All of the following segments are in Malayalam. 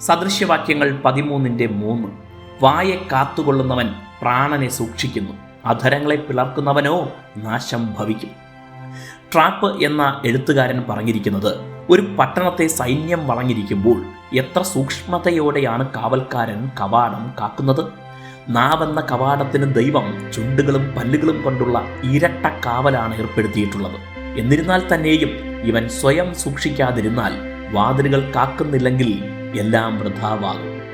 സദൃശ്യവാക്യങ്ങൾ പതിമൂന്നിന്റെ മൂന്ന്. വായെ കാത്തുകൊള്ളുന്നവൻ പ്രാണനെ സൂക്ഷിക്കുന്നു. അധരങ്ങളെ പിളർക്കുന്നവനോ നാശം ഭവിക്കും. ട്രാപ്പ് എന്ന എഴുത്തുകാരൻ പറഞ്ഞിരിക്കുന്നത് ഒരു പട്ടണത്തെ സൈന്യം വളഞ്ഞിരിക്കുമ്പോൾ എത്ര സൂക്ഷ്മതയോടെയാണ് കാവൽക്കാരൻ കവാടം കാക്കുന്നത്? നാവെന്ന കവാടത്തിന് ദൈവം ചുണ്ടുകളും പല്ലുകളും കൊണ്ടുള്ള ഇരട്ട കാവലാണ് ഏർപ്പെടുത്തിയിട്ടുള്ളത്. എന്നിരുന്നാൽ തന്നെയും ഇവൻ സ്വയം സൂക്ഷിക്കാതിരുന്നാൽ വാതിലുകൾ കാക്കുന്നില്ലെങ്കിൽ എല്ലാം വൃഥാവാകും.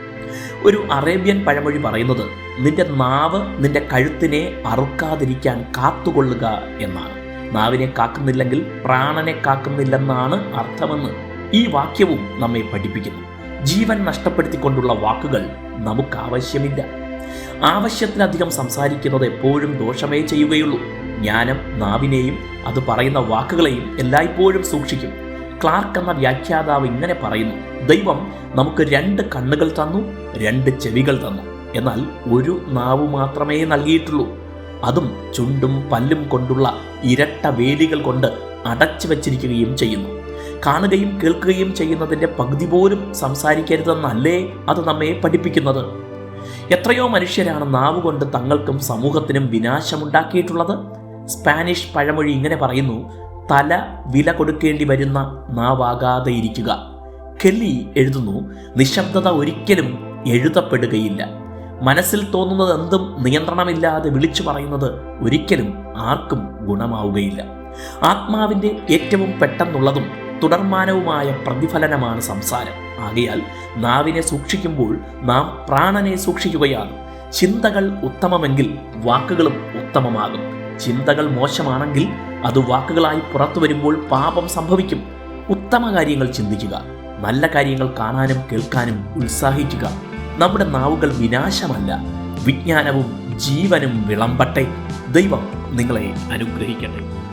ഒരു അറേബ്യൻ പഴമൊഴി പറയുന്നത് നിന്റെ നാവ് നിന്റെ കഴുത്തിനെ അറുക്കാതിരിക്കാൻ കാത്തുകൊള്ളുക എന്നാണ്. നാവിനെ കാക്കുന്നില്ലെങ്കിൽ പ്രാണനെ കാക്കുന്നില്ലെന്നാണ് അർത്ഥമെന്ന് ഈ വാക്യവും നമ്മെ പഠിപ്പിക്കുന്നു. ജീവൻ നഷ്ടപ്പെടുത്തിക്കൊണ്ടുള്ള വാക്കുകൾ നമുക്ക് ആവശ്യമില്ല ആവശ്യത്തിലധികം സംസാരിക്കുന്നത് എപ്പോഴും ദോഷമേ ചെയ്യുകയുള്ളൂ. ജ്ഞാനം നാവിനെയും അത് പറയുന്ന വാക്കുകളെയും എല്ലായ്പ്പോഴും സൂക്ഷിക്കും. ക്ലാർക്ക് എന്ന വ്യാഖ്യാതാവ് ഇങ്ങനെ പറയുന്നു ദൈവം നമുക്ക് രണ്ട് കണ്ണുകൾ തന്നു രണ്ട് ചെവികൾ തന്നു. എന്നാൽ ഒരു നാവ് മാത്രമേ നൽകിയിട്ടുള്ളൂ. അതും ചുണ്ടും പല്ലും കൊണ്ടുള്ള ഇരട്ട വേലികൾ കൊണ്ട് അടച്ചു വച്ചിരിക്കുകയും ചെയ്യുന്നു. കാണുകയും കേൾക്കുകയും ചെയ്യുന്നതിന്റെ പകുതി പോലും സംസാരിക്കരുതെന്നല്ലേ അത് നമ്മെ പഠിപ്പിക്കുന്നത്? എത്രയോ മനുഷ്യരാണ് നാവ് കൊണ്ട് തങ്ങൾക്കും സമൂഹത്തിനും വിനാശമുണ്ടാക്കിയിട്ടുള്ളത്. സ്പാനിഷ് പഴമൊഴി ഇങ്ങനെ പറയുന്നു തല വില കൊടുക്കേണ്ടി വരുന്ന നാവാകാതെ ഇരിക്കുക. കെല്ലി എഴുതുന്നു നിശബ്ദത ഒരിക്കലും എഴുതപ്പെടുകയില്ല. മനസ്സിൽ തോന്നുന്നത് എന്തും നിയന്ത്രണമില്ലാതെ വിളിച്ചു പറയുന്നത് ഒരിക്കലും ആർക്കും ഗുണമാവുകയില്ല. ആത്മാവിന്റെ ഏറ്റവും പെട്ടെന്നുള്ളതും തുടർമാനവുമായ പ്രതിഫലനമാണ് സംസാരം. ആകയാൽ നാവിനെ സൂക്ഷിക്കുമ്പോൾ നാം പ്രാണനെ സൂക്ഷിക്കുകയാണ്. ചിന്തകൾ ഉത്തമമെങ്കിൽ വാക്കുകളും ഉത്തമമാകും. ചിന്തകൾ മോശമാണെങ്കിൽ അത് വാക്കുകളായി പുറത്തു വരുമ്പോൾ പാപം സംഭവിക്കും. ഉത്തമ കാര്യങ്ങൾ ചിന്തിക്കുക നല്ല കാര്യങ്ങൾ കാണാനും കേൾക്കാനും ഉത്സാഹിക്കുക. നമ്മുടെ നാവുകൾ വിനാശമല്ല വിജ്ഞാനവും ജീവനും വിളമ്പട്ടെ. ദൈവം നിങ്ങളെ അനുഗ്രഹിക്കട്ടെ.